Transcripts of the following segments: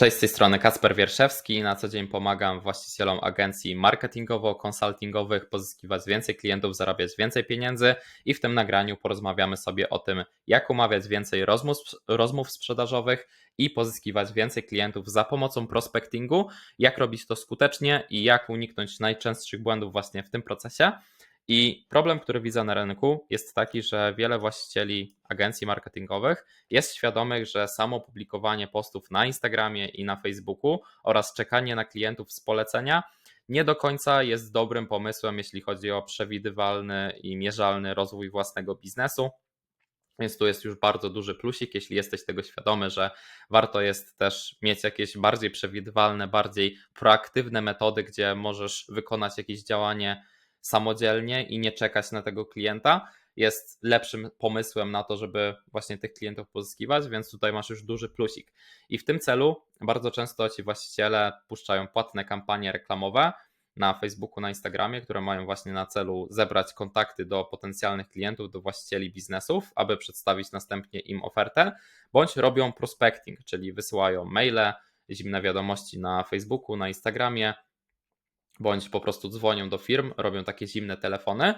Cześć, z tej strony Kacper Wierszewski. Na co dzień pomagam właścicielom agencji marketingowo-konsultingowych pozyskiwać więcej klientów, zarabiać więcej pieniędzy i w tym nagraniu porozmawiamy sobie o tym, jak umawiać więcej rozmów, rozmów sprzedażowych i pozyskiwać więcej klientów za pomocą prospectingu, jak robić to skutecznie i jak uniknąć najczęstszych błędów właśnie w tym procesie. I problem, który widzę na rynku, jest taki, że wiele właścicieli agencji marketingowych jest świadomych, że samo publikowanie postów na Instagramie i na Facebooku oraz czekanie na klientów z polecenia nie do końca jest dobrym pomysłem, jeśli chodzi o przewidywalny i mierzalny rozwój własnego biznesu. Więc tu jest już bardzo duży plusik, jeśli jesteś tego świadomy, że warto jest też mieć jakieś bardziej przewidywalne, bardziej proaktywne metody, gdzie możesz wykonać jakieś działanie samodzielnie i nie czekać na tego klienta, jest lepszym pomysłem na to, żeby właśnie tych klientów pozyskiwać, więc tutaj masz już duży plusik. I w tym celu bardzo często ci właściciele puszczają płatne kampanie reklamowe na Facebooku, na Instagramie, które mają właśnie na celu zebrać kontakty do potencjalnych klientów, do właścicieli biznesów, aby przedstawić następnie im ofertę, bądź robią prospecting, czyli wysyłają maile, zimne wiadomości na Facebooku, na Instagramie, bądź po prostu dzwonią do firm, robią takie zimne telefony,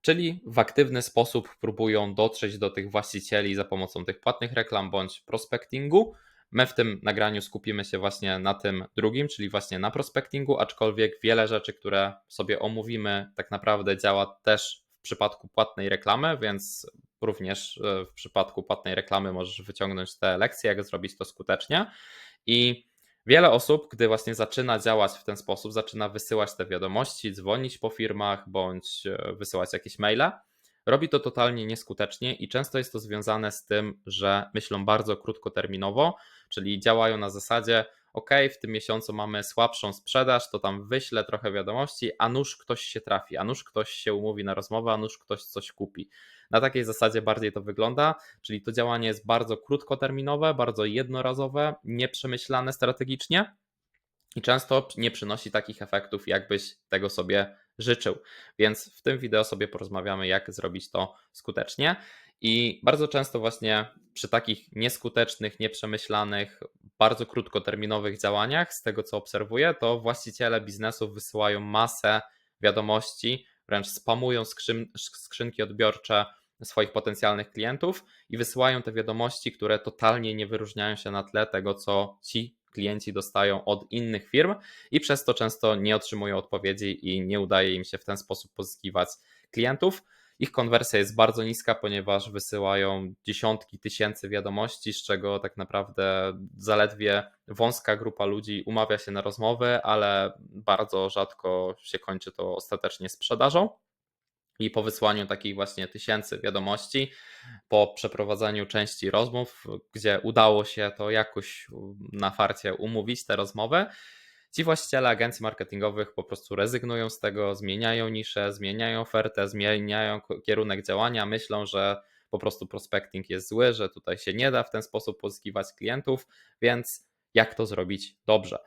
czyli w aktywny sposób próbują dotrzeć do tych właścicieli za pomocą tych płatnych reklam bądź prospectingu. My w tym nagraniu skupimy się właśnie na tym drugim, czyli właśnie na prospectingu, aczkolwiek wiele rzeczy, które sobie omówimy, tak naprawdę działa też w przypadku płatnej reklamy, więc również e, w przypadku płatnej reklamy możesz wyciągnąć te lekcje, jak zrobić to skutecznie. I Wiele osób, gdy właśnie zaczyna działać w ten sposób, zaczyna wysyłać te wiadomości, dzwonić po firmach bądź e, wysyłać jakieś maile, robi to totalnie nieskutecznie i często jest to związane z tym, że myślą bardzo krótkoterminowo, czyli działają na zasadzie: OK, w tym miesiącu mamy słabszą sprzedaż, to tam wyślę trochę wiadomości, a nuż ktoś się trafi, a nuż ktoś się umówi na rozmowę, a nuż ktoś coś kupi. Na takiej zasadzie bardziej to wygląda, czyli to działanie jest bardzo krótkoterminowe, bardzo jednorazowe, nieprzemyślane strategicznie i często nie przynosi takich efektów, jakbyś tego sobie życzył. Więc w tym wideo sobie porozmawiamy, jak zrobić to skutecznie. I bardzo często właśnie przy takich nieskutecznych, nieprzemyślanych, bardzo krótkoterminowych działaniach, z tego co obserwuję, to właściciele biznesów wysyłają masę wiadomości, wręcz spamują skrzyn skrzynki odbiorcze swoich potencjalnych klientów i wysyłają te wiadomości, które totalnie nie wyróżniają się na tle tego, co ci klienci dostają od innych firm i przez to często nie otrzymują odpowiedzi i nie udaje im się w ten sposób pozyskiwać klientów. Ich konwersja jest bardzo niska, ponieważ wysyłają dziesiątki tysięcy wiadomości, z czego tak naprawdę zaledwie wąska grupa ludzi umawia się na rozmowę, ale bardzo rzadko się kończy to ostatecznie sprzedażą. I po wysłaniu takich właśnie tysięcy wiadomości, po przeprowadzeniu części rozmów, gdzie udało się to jakoś na farcie umówić te rozmowy, ci właściciele agencji marketingowych po prostu rezygnują z tego, zmieniają niszę, zmieniają ofertę, zmieniają kierunek działania, myślą, że po prostu prospecting jest zły, że tutaj się nie da w ten sposób pozyskiwać klientów, więc jak to zrobić dobrze?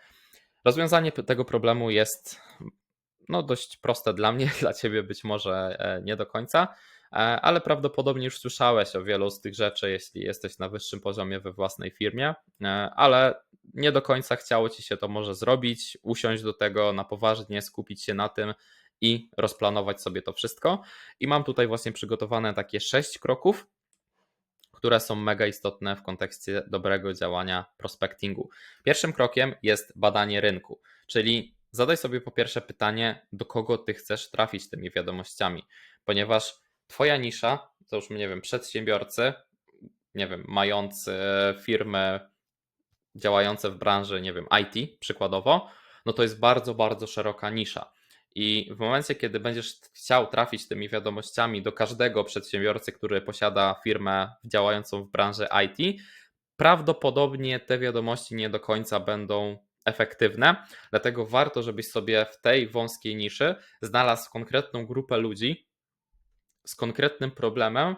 Rozwiązanie tego problemu jest no, dość proste dla mnie, dla ciebie być może e, nie do końca, ale prawdopodobnie już słyszałeś o wielu z tych rzeczy, jeśli jesteś na wyższym poziomie we własnej firmie, e, ale nie do końca chciało ci się to może zrobić, usiąść do tego na poważnie, skupić się na tym i rozplanować sobie to wszystko. I mam tutaj właśnie przygotowane takie sześć kroków, które są mega istotne w kontekście dobrego działania prospectingu. Pierwszym krokiem jest badanie rynku, czyli zadaj sobie po pierwsze pytanie, do kogo ty chcesz trafić tymi wiadomościami, ponieważ twoja nisza, to już nie wiem, przedsiębiorcy, nie wiem, mający firmy działające w branży, nie wiem, IT przykładowo, no to jest bardzo, bardzo szeroka nisza. I w momencie, kiedy będziesz chciał trafić tymi wiadomościami do każdego przedsiębiorcy, który posiada firmę działającą w branży IT, prawdopodobnie te wiadomości nie do końca będą efektywne. Dlatego warto, żebyś sobie w tej wąskiej niszy znalazł konkretną grupę ludzi z konkretnym problemem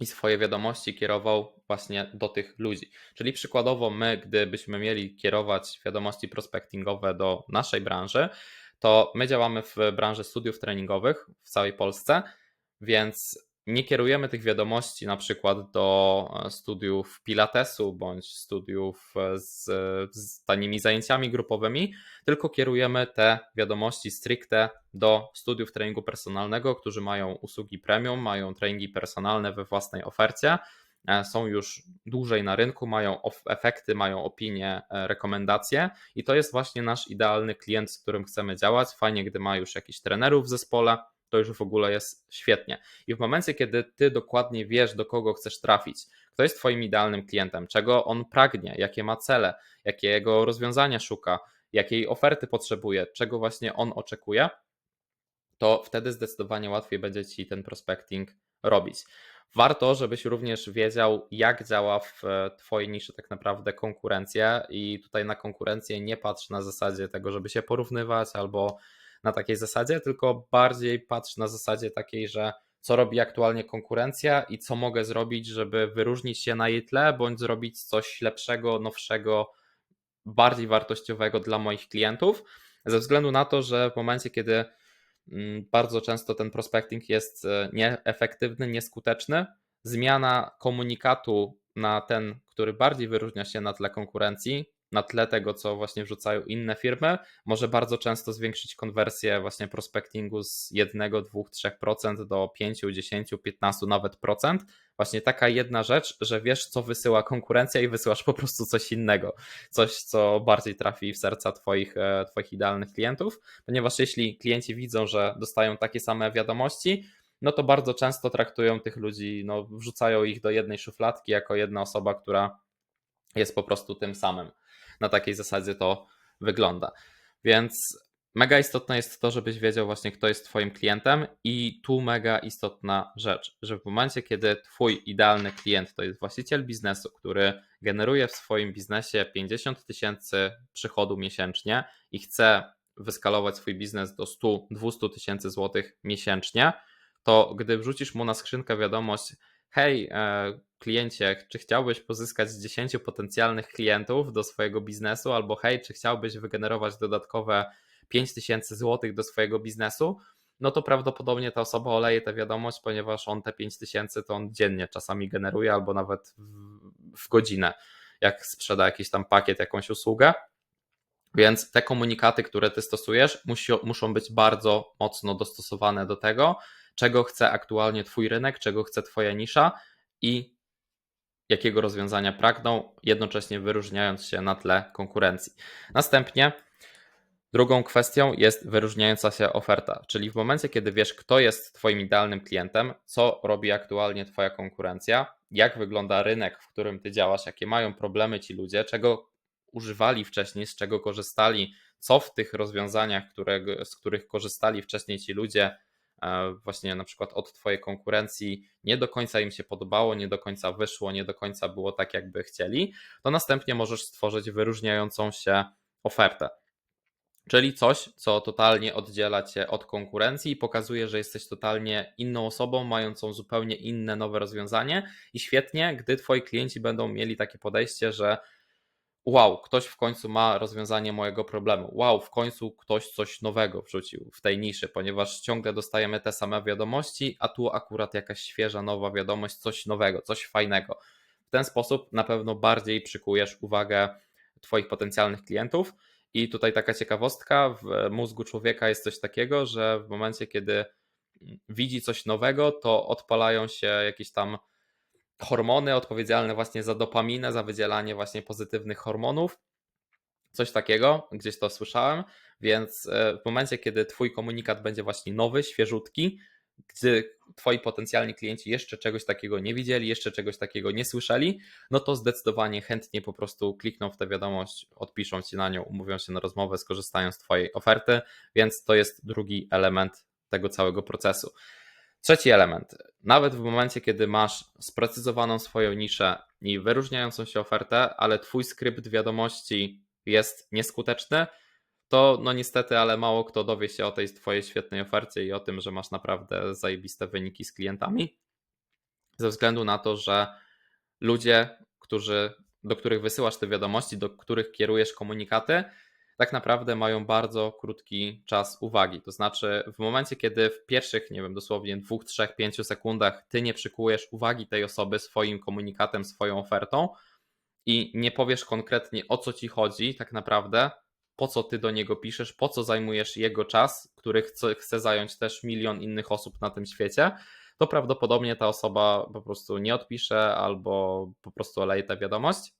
i swoje wiadomości kierował właśnie do tych ludzi. Czyli przykładowo my, gdybyśmy mieli kierować wiadomości prospectingowe do naszej branży, to my działamy w branży studiów treningowych w całej Polsce, więc nie kierujemy tych wiadomości na przykład do e, studiów Pilatesu bądź studiów e, z, z tanimi zajęciami grupowymi, tylko kierujemy te wiadomości stricte do studiów treningu personalnego, którzy mają usługi premium, mają treningi personalne we własnej ofercie, e, są już dłużej na rynku, mają efekty, mają opinie, rekomendacje i to jest właśnie nasz idealny klient, z którym chcemy działać. Fajnie, gdy ma już jakichś trenerów w zespole, to już w ogóle jest świetnie. I w momencie, kiedy ty dokładnie wiesz, do kogo chcesz trafić, kto jest twoim idealnym klientem, czego on pragnie, jakie ma cele, jakiego rozwiązania szuka, jakiej oferty potrzebuje, czego właśnie on oczekuje, to wtedy zdecydowanie łatwiej będzie ci ten prospecting robić. Warto, żebyś również wiedział, jak działa w Twojej niszy tak naprawdę konkurencja, i tutaj na konkurencję nie patrz na zasadzie tego, żeby się porównywać albo na takiej zasadzie, tylko bardziej patrz na zasadzie takiej, że co robi aktualnie konkurencja i co mogę zrobić, żeby wyróżnić się na jej tle, bądź zrobić coś lepszego, nowszego, bardziej wartościowego dla moich klientów, ze względu na to, że w momencie, kiedy mm, bardzo często ten prospecting jest e, nieefektywny, nieskuteczny, zmiana komunikatu na ten, który bardziej wyróżnia się na tle konkurencji, na tle tego, co właśnie wrzucają inne firmy, może bardzo często zwiększyć konwersję właśnie prospectingu z 1, 2, 3% do 5, 10, 15 nawet procent. Właśnie taka jedna rzecz, że wiesz, co wysyła konkurencja i wysyłasz po prostu coś innego. Coś, co bardziej trafi w serca twoich, e, twoich idealnych klientów, ponieważ jeśli klienci widzą, że dostają takie same wiadomości, no to bardzo często traktują tych ludzi, no, wrzucają ich do jednej szufladki jako jedna osoba, która jest po prostu tym samym na takiej zasadzie to wygląda. Więc mega istotne jest to, żebyś wiedział właśnie, kto jest Twoim klientem, i tu mega istotna rzecz, że w momencie, kiedy Twój idealny klient to jest właściciel biznesu, który generuje w swoim biznesie 50 tysięcy przychodu miesięcznie i chce wyskalować swój biznes do 100-200 tysięcy złotych miesięcznie, to gdy wrzucisz mu na skrzynkę wiadomość, hej, e, kliencie, czy chciałbyś pozyskać 10 potencjalnych klientów do swojego biznesu, albo hej, czy chciałbyś wygenerować dodatkowe 5000 zł do swojego biznesu, no to prawdopodobnie ta osoba oleje tę wiadomość, ponieważ on te 5000 to on dziennie czasami generuje, albo nawet w, godzinę, jak sprzeda jakiś tam pakiet, jakąś usługę. Więc te komunikaty, które ty stosujesz, musi, muszą być bardzo mocno dostosowane do tego, czego chce aktualnie Twój rynek, czego chce Twoja nisza i jakiego rozwiązania pragną, jednocześnie wyróżniając się na tle konkurencji. Następnie drugą kwestią jest wyróżniająca się oferta, czyli w momencie, kiedy wiesz, kto jest Twoim idealnym klientem, co robi aktualnie Twoja konkurencja, jak wygląda rynek, w którym Ty działasz, jakie mają problemy ci ludzie, czego używali wcześniej, z czego korzystali, co w tych rozwiązaniach, które, z których korzystali wcześniej ci ludzie, właśnie na przykład od Twojej konkurencji nie do końca im się podobało, nie do końca wyszło, nie do końca było tak, jakby chcieli, to następnie możesz stworzyć wyróżniającą się ofertę. Czyli coś, co totalnie oddziela cię od konkurencji i pokazuje, że jesteś totalnie inną osobą, mającą zupełnie inne, nowe rozwiązanie. I świetnie, gdy twoi klienci będą mieli takie podejście, że wow, ktoś w końcu ma rozwiązanie mojego problemu. Wow, w końcu ktoś coś nowego wrzucił w tej niszy, ponieważ ciągle dostajemy te same wiadomości, a tu akurat jakaś świeża, nowa wiadomość, coś nowego, coś fajnego. W ten sposób na pewno bardziej przykujesz uwagę Twoich potencjalnych klientów. I tutaj taka ciekawostka: w mózgu człowieka jest coś takiego, że w momencie, kiedy widzi coś nowego, to odpalają się jakieś tam hormony odpowiedzialne właśnie za dopaminę, za wydzielanie właśnie pozytywnych hormonów. Coś takiego, gdzieś to słyszałem, więc e, w momencie, kiedy Twój komunikat będzie właśnie nowy, świeżutki, gdy Twoi potencjalni klienci jeszcze czegoś takiego nie widzieli, jeszcze czegoś takiego nie słyszeli, no to zdecydowanie chętnie po prostu klikną w tę wiadomość, odpiszą Ci na nią, umówią się na rozmowę, skorzystają z Twojej oferty, więc to jest drugi element tego całego procesu. Trzeci element. Nawet w momencie, kiedy masz sprecyzowaną swoją niszę i wyróżniającą się ofertę, ale twój skrypt wiadomości jest nieskuteczny, to no niestety, ale mało kto dowie się o tej twojej świetnej ofercie i o tym, że masz naprawdę zajebiste wyniki z klientami. Ze względu na to, że ludzie, którzy, do których wysyłasz te wiadomości, do których kierujesz komunikaty, tak naprawdę mają bardzo krótki czas uwagi. To znaczy, w momencie, kiedy w pierwszych, nie wiem, dosłownie dwóch, trzech, pięciu sekundach ty nie przykujesz uwagi tej osoby swoim komunikatem, swoją ofertą i nie powiesz konkretnie o co ci chodzi, tak naprawdę, po co ty do niego piszesz, po co zajmujesz jego czas, który chce, chce zająć też milion innych osób na tym świecie, to prawdopodobnie ta osoba po prostu nie odpisze albo po prostu oleje tę wiadomość.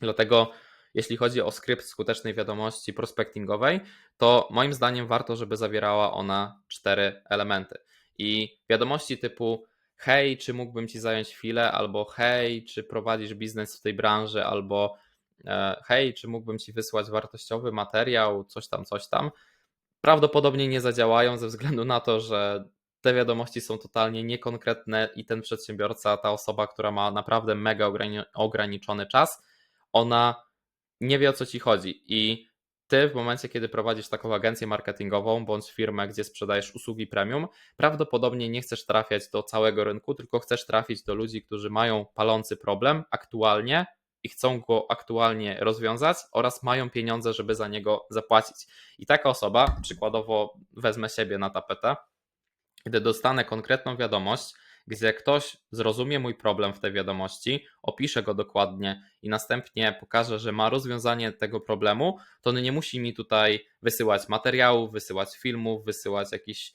Dlatego jeśli chodzi o skrypt skutecznej wiadomości prospectingowej, to moim zdaniem warto, żeby zawierała ona cztery elementy. I wiadomości typu hej, czy mógłbym ci zająć chwilę, albo hej, czy prowadzisz biznes w tej branży, albo e, hej, czy mógłbym ci wysłać wartościowy materiał, coś tam, coś tam, prawdopodobnie nie zadziałają ze względu na to, że te wiadomości są totalnie niekonkretne i ten przedsiębiorca, ta osoba, która ma naprawdę mega ograniczony czas, ona nie wie o co ci chodzi. I ty w momencie, kiedy prowadzisz taką agencję marketingową bądź firmę, gdzie sprzedajesz usługi premium, prawdopodobnie nie chcesz trafiać do całego rynku, tylko chcesz trafić do ludzi, którzy mają palący problem aktualnie i chcą go aktualnie rozwiązać oraz mają pieniądze, żeby za niego zapłacić. I taka osoba, przykładowo wezmę siebie na tapetę, gdy dostanę konkretną wiadomość, gdzie ktoś zrozumie mój problem w tej wiadomości, opisze go dokładnie i następnie pokaże, że ma rozwiązanie tego problemu, to on nie musi mi tutaj wysyłać materiałów, wysyłać filmów, wysyłać jakichś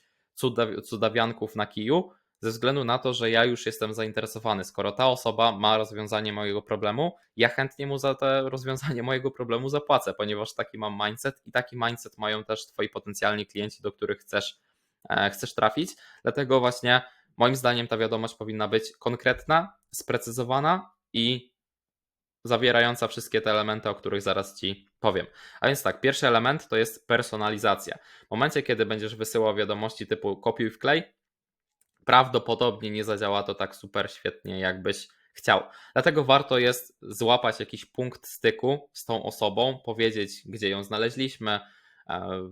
cudawianków na kiju, ze względu na to, że ja już jestem zainteresowany. Skoro ta osoba ma rozwiązanie mojego problemu, ja chętnie mu za to rozwiązanie mojego problemu zapłacę, ponieważ taki mam mindset i taki mindset mają też twoi potencjalni klienci, do których chcesz, e, chcesz trafić. Dlatego właśnie Moim zdaniem ta wiadomość powinna być konkretna, sprecyzowana i zawierająca wszystkie te elementy, o których zaraz Ci powiem. A więc tak, pierwszy element to jest personalizacja. W momencie, kiedy będziesz wysyłał wiadomości typu kopiuj wklej, prawdopodobnie nie zadziała to tak super świetnie, jakbyś chciał. Dlatego warto jest złapać jakiś punkt styku z tą osobą, powiedzieć, gdzie ją znaleźliśmy, e,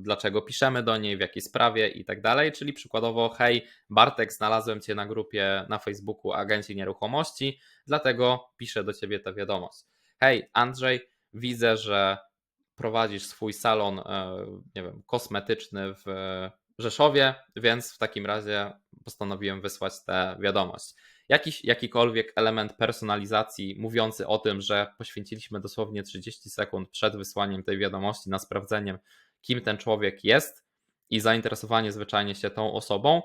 dlaczego piszemy do niej, w jakiej sprawie i tak dalej. Czyli przykładowo, hej, Bartek, znalazłem Cię na grupie na Facebooku Agenci Nieruchomości, dlatego piszę do Ciebie tę wiadomość. Hej, Andrzej, widzę, że prowadzisz swój salon, e, nie wiem, kosmetyczny w Rzeszowie, więc w takim razie postanowiłem wysłać tę wiadomość. Jakiś, jakikolwiek element personalizacji mówiący o tym, że poświęciliśmy dosłownie 30 sekund przed wysłaniem tej wiadomości na sprawdzenie, kim ten człowiek jest i zainteresowanie zwyczajnie się tą osobą,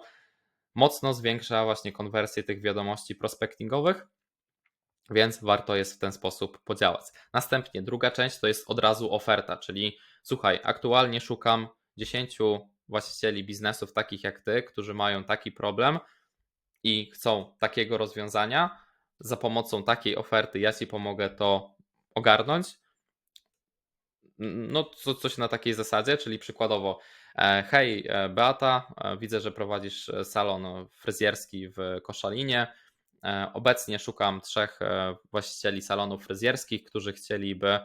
mocno zwiększa właśnie konwersję tych wiadomości prospectingowych, więc warto jest w ten sposób podziałać. Następnie druga część to jest od razu oferta, czyli słuchaj, aktualnie szukam 10 właścicieli biznesów takich jak ty, którzy mają taki problem i chcą takiego rozwiązania. Za pomocą takiej oferty ja ci pomogę to ogarnąć no co, coś na takiej zasadzie, czyli przykładowo e, hej e, Beata, e, widzę, że prowadzisz salon fryzjerski w Koszalinie. Obecnie szukam trzech właścicieli salonów fryzjerskich, którzy chcieliby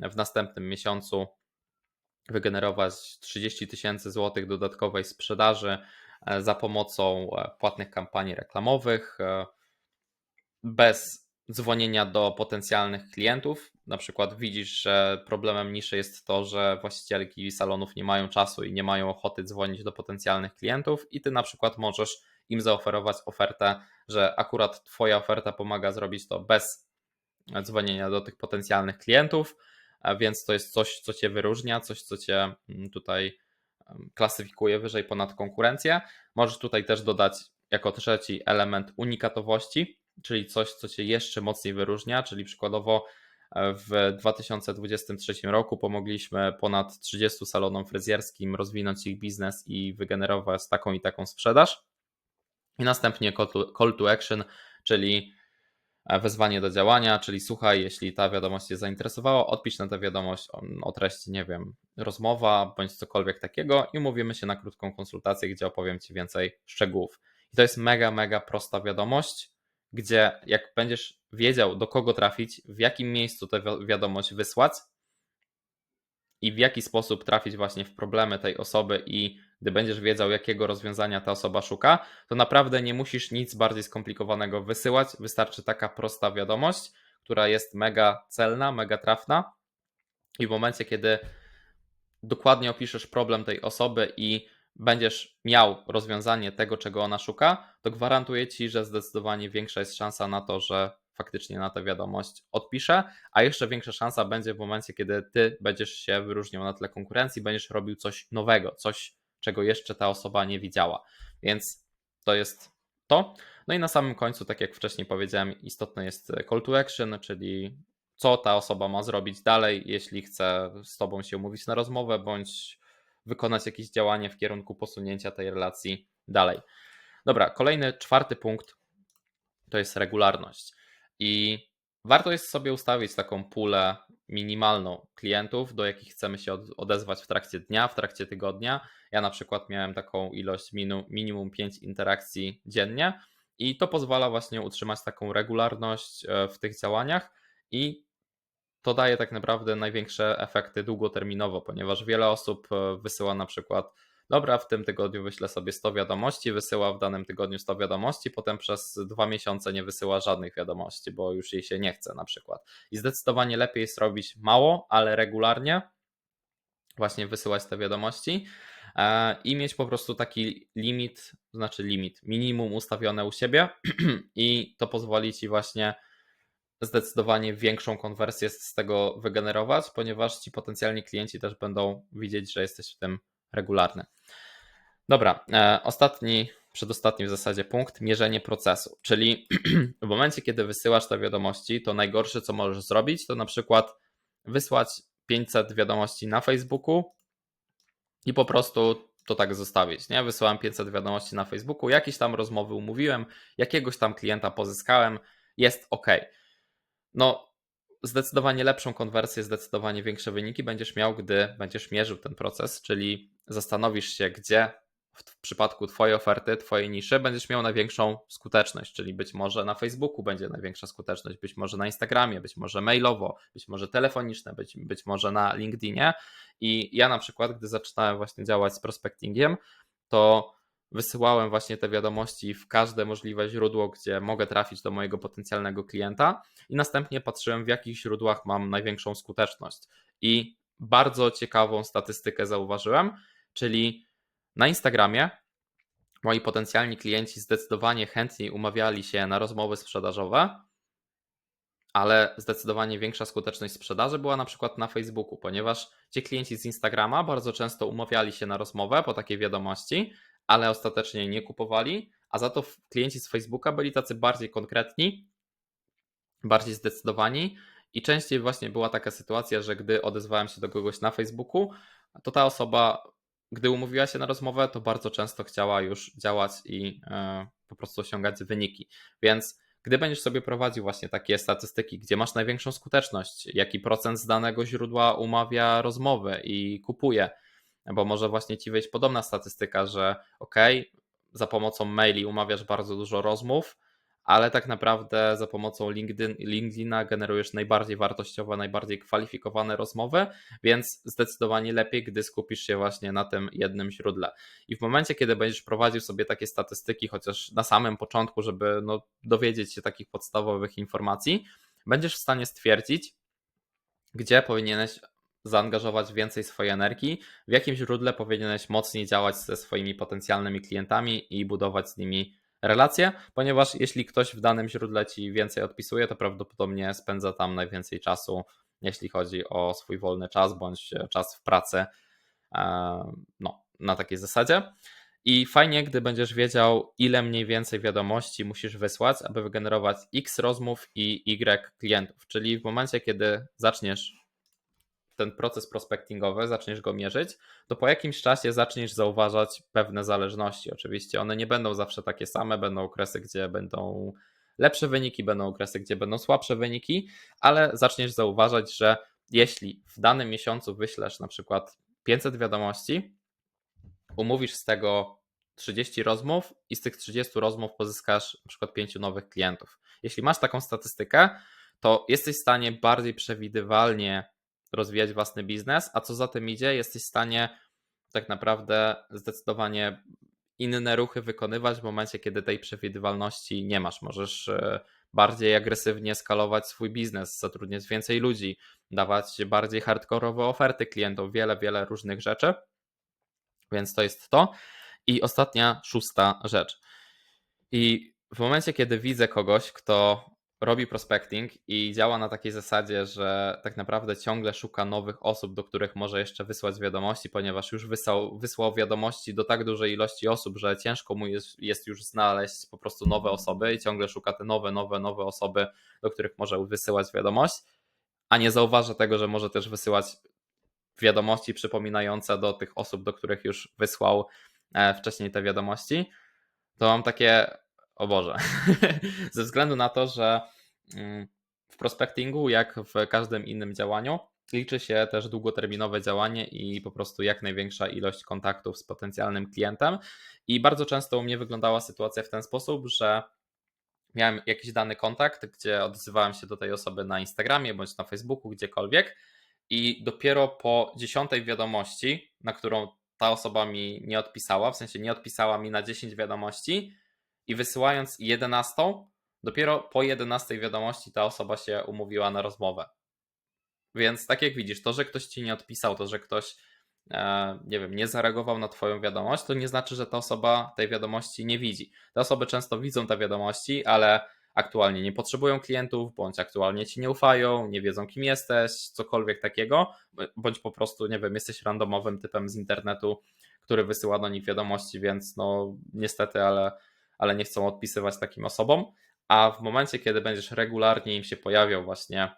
w następnym miesiącu wygenerować 30 tysięcy złotych dodatkowej sprzedaży za pomocą płatnych kampanii reklamowych bez dzwonienia do potencjalnych klientów. Na przykład widzisz, że problemem niszy jest to, że właścicielki salonów nie mają czasu i nie mają ochoty dzwonić do potencjalnych klientów, i ty na przykład możesz im zaoferować ofertę, że akurat Twoja oferta pomaga zrobić to bez dzwonienia do tych potencjalnych klientów, więc to jest coś, co Cię wyróżnia, coś, co Cię mm, tutaj klasyfikuje wyżej ponad konkurencję. Możesz tutaj też dodać jako trzeci element unikatowości, czyli coś, co Cię jeszcze mocniej wyróżnia, czyli przykładowo w 2023 roku pomogliśmy ponad 30 salonom fryzjerskim rozwinąć ich biznes i wygenerować taką i taką sprzedaż. I następnie call to, action, czyli e, wezwanie do działania, czyli słuchaj, jeśli ta wiadomość Cię zainteresowała, odpisz na tę wiadomość o treści, nie wiem, rozmowa bądź cokolwiek takiego i umówimy się na krótką konsultację, gdzie opowiem Ci więcej szczegółów. I to jest mega, mega prosta wiadomość, gdzie jak będziesz wiedział, do kogo trafić, w jakim miejscu tę wiadomość wysłać i w jaki sposób trafić właśnie w problemy tej osoby i gdy będziesz wiedział, jakiego rozwiązania ta osoba szuka, to naprawdę nie musisz nic bardziej skomplikowanego wysyłać. Wystarczy taka prosta wiadomość, która jest mega celna, mega trafna I w momencie, kiedy dokładnie opiszesz problem tej osoby i będziesz miał rozwiązanie tego, czego ona szuka, to gwarantuję ci, że zdecydowanie większa jest szansa na to, że faktycznie na tę wiadomość odpisze, a jeszcze większa szansa będzie w momencie, kiedy ty będziesz się wyróżniał na tle konkurencji, będziesz robił coś nowego, coś, czego jeszcze ta osoba nie widziała. Więc to jest to. No i na samym końcu, tak jak wcześniej powiedziałem, istotny jest call to action, czyli co ta osoba ma zrobić dalej, jeśli chce z tobą się umówić na rozmowę, bądź wykonać jakieś działanie w kierunku posunięcia tej relacji dalej. Dobra, kolejny, czwarty punkt to jest regularność. I warto jest sobie ustawić taką pulę minimalną klientów, do jakich chcemy się odezwać w trakcie dnia, w trakcie tygodnia. Ja na przykład miałem taką ilość minimum 5 interakcji dziennie i to pozwala właśnie utrzymać taką regularność e, w tych działaniach i to daje tak naprawdę największe efekty długoterminowo, ponieważ wiele osób e, wysyła na przykład dobra, w tym tygodniu wyślę sobie 100 wiadomości, wysyła w danym tygodniu 100 wiadomości, potem przez dwa miesiące nie wysyła żadnych wiadomości, bo już jej się nie chce na przykład. I zdecydowanie lepiej jest robić mało, ale regularnie, właśnie wysyłać te wiadomości e, i mieć po prostu taki limit, znaczy limit, minimum ustawione u siebie i to pozwoli ci właśnie zdecydowanie większą konwersję z tego wygenerować, ponieważ ci potencjalni klienci też będą widzieć, że jesteś w tym regularny. Dobra, e, ostatni, przedostatni w zasadzie punkt, mierzenie procesu. Czyli w momencie, kiedy wysyłasz te wiadomości, to najgorsze, co możesz zrobić, to na przykład wysłać 500 wiadomości na Facebooku i po prostu to tak zostawić. Nie? Wysyłam 500 wiadomości na Facebooku, jakieś tam rozmowy umówiłem, jakiegoś tam klienta pozyskałem, jest ok. No, zdecydowanie lepszą konwersję, zdecydowanie większe wyniki będziesz miał, gdy będziesz mierzył ten proces, czyli zastanowisz się, gdzie w przypadku Twojej oferty, Twojej niszy będziesz miał największą skuteczność, czyli być może na Facebooku będzie największa skuteczność, być może na Instagramie, być może mailowo, być może telefoniczne, być, być może na LinkedInie. I ja na przykład, gdy zaczynałem właśnie działać z prospectingiem, to wysyłałem właśnie te wiadomości w każde możliwe źródło, gdzie mogę trafić do mojego potencjalnego klienta i następnie patrzyłem, w jakich źródłach mam największą skuteczność. I bardzo ciekawą statystykę zauważyłem, czyli na Instagramie moi potencjalni klienci zdecydowanie chętniej umawiali się na rozmowy sprzedażowe, ale zdecydowanie większa skuteczność sprzedaży była na przykład na Facebooku, ponieważ ci klienci z Instagrama bardzo często umawiali się na rozmowę po takiej wiadomości, ale ostatecznie nie kupowali, a za to klienci z Facebooka byli tacy bardziej konkretni, bardziej zdecydowani i częściej właśnie była taka sytuacja, że gdy odezwałem się do kogoś na Facebooku, to ta osoba, gdy umówiła się na rozmowę, to bardzo często chciała już działać i e, po prostu osiągać wyniki. Więc gdy będziesz sobie prowadził właśnie takie statystyki, gdzie masz największą skuteczność, jaki procent z danego źródła umawia rozmowę i kupuje, bo może właśnie ci wyjść podobna statystyka, że ok, za pomocą maili umawiasz bardzo dużo rozmów, ale tak naprawdę za pomocą LinkedIn, LinkedIna generujesz najbardziej wartościowe, najbardziej kwalifikowane rozmowy, więc zdecydowanie lepiej, gdy skupisz się właśnie na tym jednym źródle. I w momencie, kiedy będziesz prowadził sobie takie statystyki, chociaż na samym początku, żeby no, dowiedzieć się takich podstawowych informacji, będziesz w stanie stwierdzić, gdzie powinieneś zaangażować więcej swojej energii, w jakim źródle powinieneś mocniej działać ze swoimi potencjalnymi klientami i budować z nimi relacje, ponieważ jeśli ktoś w danym źródle ci więcej odpisuje, to prawdopodobnie spędza tam najwięcej czasu, jeśli chodzi o swój wolny czas bądź czas w pracy. E, no, na takiej zasadzie. I fajnie, gdy będziesz wiedział, ile mniej więcej wiadomości musisz wysłać, aby wygenerować X rozmów i Y klientów. Czyli w momencie, kiedy zaczniesz ten proces prospectingowy, zaczniesz go mierzyć, to po jakimś czasie zaczniesz zauważać pewne zależności. Oczywiście one nie będą zawsze takie same, będą okresy, gdzie będą lepsze wyniki, będą okresy, gdzie będą słabsze wyniki, ale zaczniesz zauważać, że jeśli w danym miesiącu wyślesz na przykład 500 wiadomości, umówisz z tego 30 rozmów i z tych 30 rozmów pozyskasz na przykład 5 nowych klientów. Jeśli masz taką statystykę, to jesteś w stanie bardziej przewidywalnie rozwijać własny biznes, a co za tym idzie, jesteś w stanie tak naprawdę zdecydowanie inne ruchy wykonywać w momencie, kiedy tej przewidywalności nie masz. Możesz e, bardziej agresywnie skalować swój biznes, zatrudniać więcej ludzi, dawać bardziej hardkorowe oferty klientom, wiele, wiele różnych rzeczy. Więc to jest to. I ostatnia, szósta rzecz. I w momencie, kiedy widzę kogoś, kto robi prospecting i działa na takiej zasadzie, że tak naprawdę ciągle szuka nowych osób, do których może jeszcze wysłać wiadomości, ponieważ już wysłał, wysłał wiadomości do tak dużej ilości osób, że ciężko mu jest, jest już znaleźć po prostu nowe osoby i ciągle szuka te nowe, nowe, nowe osoby, do których może wysyłać wiadomość, a nie zauważa tego, że może też wysyłać wiadomości przypominające do tych osób, do których już wysłał e, wcześniej te wiadomości, to mam takie, o Boże, ze względu na to, że mm, w prospectingu, jak w każdym innym działaniu, liczy się też długoterminowe działanie i po prostu jak największa ilość kontaktów z potencjalnym klientem. I bardzo często u mnie wyglądała sytuacja w ten sposób, że miałem jakiś dany kontakt, gdzie odzywałem się do tej osoby na Instagramie bądź na Facebooku, gdziekolwiek, i dopiero po dziesiątej wiadomości, na którą ta osoba mi nie odpisała, w sensie nie odpisała mi na 10 wiadomości, i wysyłając 11, dopiero po 11 wiadomości ta osoba się umówiła na rozmowę. Więc tak jak widzisz, to, że ktoś ci nie odpisał, to, że ktoś e, nie wiem, nie zareagował na Twoją wiadomość, to nie znaczy, że ta osoba tej wiadomości nie widzi. Te osoby często widzą te wiadomości, ale aktualnie nie potrzebują klientów, bądź aktualnie ci nie ufają, nie wiedzą kim jesteś, cokolwiek takiego, bądź po prostu, nie wiem, jesteś randomowym typem z internetu, który wysyła do nich wiadomości, więc no niestety, ale ale nie chcą odpisywać takim osobom. A w momencie, kiedy będziesz regularnie im się pojawiał, właśnie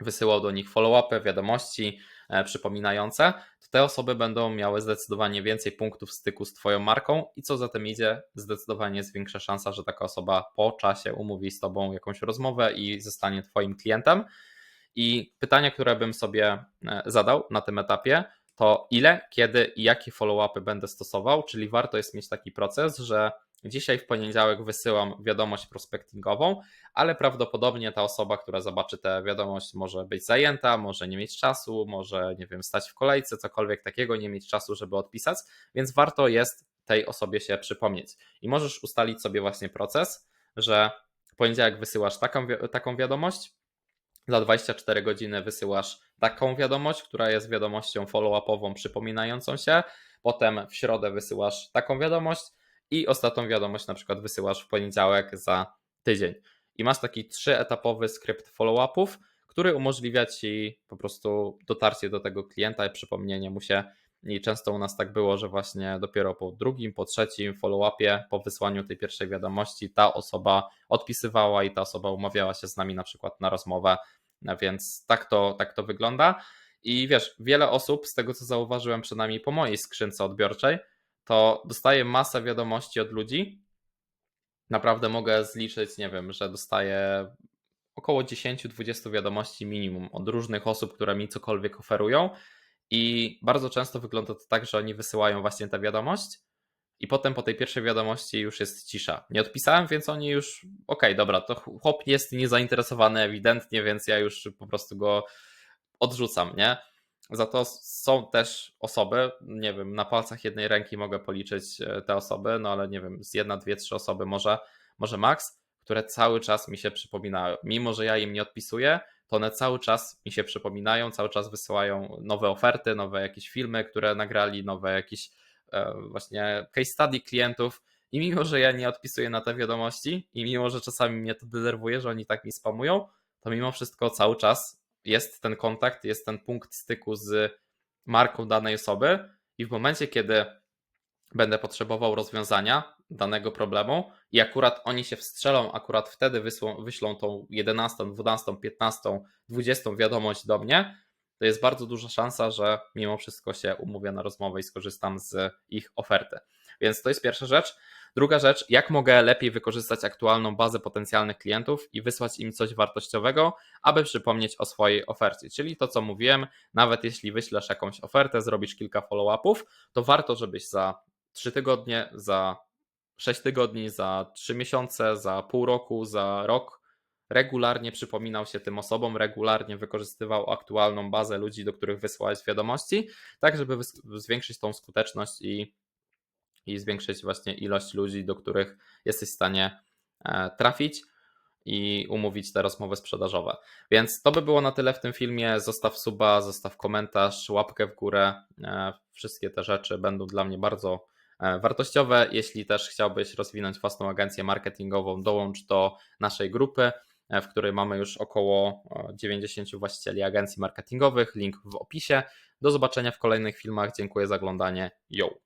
wysyłał do nich follow-upy, wiadomości e, przypominające, to te osoby będą miały zdecydowanie więcej punktów styku z Twoją marką i co za tym idzie, zdecydowanie jest większa szansa, że taka osoba po czasie umówi z Tobą jakąś rozmowę i zostanie Twoim klientem. I pytanie, które bym sobie e, zadał na tym etapie, to ile, kiedy i jakie follow-upy będę stosował, czyli warto jest mieć taki proces, że Dzisiaj w poniedziałek wysyłam wiadomość prospectingową, ale prawdopodobnie ta osoba, która zobaczy tę wiadomość, może być zajęta, może nie mieć czasu, może nie wiem, stać w kolejce, cokolwiek takiego, nie mieć czasu, żeby odpisać, więc warto jest tej osobie się przypomnieć. I możesz ustalić sobie właśnie proces, że w poniedziałek wysyłasz taką, taką wiadomość, za 24 godziny wysyłasz taką wiadomość, która jest wiadomością follow-upową przypominającą się, potem w środę wysyłasz taką wiadomość, i ostatnią wiadomość na przykład wysyłasz w poniedziałek za tydzień. I masz taki trzyetapowy skrypt follow-upów, który umożliwia ci po prostu dotarcie do tego klienta i przypomnienie mu się. I często u nas tak było, że właśnie dopiero po drugim, po trzecim follow-upie, po wysłaniu tej pierwszej wiadomości, ta osoba odpisywała i ta osoba umawiała się z nami na przykład na rozmowę. Więc tak to, tak to wygląda. I wiesz, wiele osób, z tego co zauważyłem przynajmniej po mojej skrzynce odbiorczej, to dostaję masę wiadomości od ludzi. Naprawdę mogę zliczyć, nie wiem, że dostaję około 10-20 wiadomości minimum od różnych osób, które mi cokolwiek oferują. I bardzo często wygląda to tak, że oni wysyłają właśnie tę wiadomość, i potem po tej pierwszej wiadomości już jest cisza. Nie odpisałem, więc oni już, okej, okay, dobra, to chłop jest niezainteresowany ewidentnie, więc ja już po prostu go odrzucam, nie? Za to są też osoby, nie wiem, na palcach jednej ręki mogę policzyć e, te osoby, no ale nie wiem, z jedna, dwie, trzy osoby może, może max, które cały czas mi się przypominają. Mimo, że ja im nie odpisuję, to one cały czas mi się przypominają, cały czas wysyłają nowe oferty, nowe jakieś filmy, które nagrali, nowe jakieś e, właśnie case study klientów. I mimo, że ja nie odpisuję na te wiadomości i mimo, że czasami mnie to denerwuje, że oni tak mi spamują, to mimo wszystko cały czas jest ten kontakt, jest ten punkt styku z marką danej osoby i w momencie, kiedy będę potrzebował rozwiązania danego problemu i akurat oni się wstrzelą, akurat wtedy wyślą, wyślą tą 11, 12, 15, 20 wiadomość do mnie, to jest bardzo duża szansa, że mimo wszystko się umówię na rozmowę i skorzystam z ich oferty. Więc to jest pierwsza rzecz. Druga rzecz, jak mogę lepiej wykorzystać aktualną bazę potencjalnych klientów i wysłać im coś wartościowego, aby przypomnieć o swojej ofercie. Czyli to, co mówiłem, nawet jeśli wyślesz jakąś ofertę, zrobisz kilka follow-upów, to warto, żebyś za 3 tygodnie, za 6 tygodni, za 3 miesiące, za pół roku, za rok regularnie przypominał się tym osobom, regularnie wykorzystywał aktualną bazę ludzi, do których wysłałeś wiadomości, tak żeby zwiększyć tą skuteczność i i zwiększyć właśnie ilość ludzi, do których jesteś w stanie e, trafić. i umówić te rozmowy sprzedażowe. Więc to by było na tyle w tym filmie. Zostaw suba, zostaw komentarz, łapkę w górę. E, Wszystkie te rzeczy będą dla mnie bardzo e, wartościowe. Jeśli też chciałbyś rozwinąć własną agencję marketingową, dołącz do naszej grupy, w której mamy już około e, 90 właścicieli agencji marketingowych. Link w opisie. Do zobaczenia w kolejnych filmach. Dziękuję za oglądanie. Yo!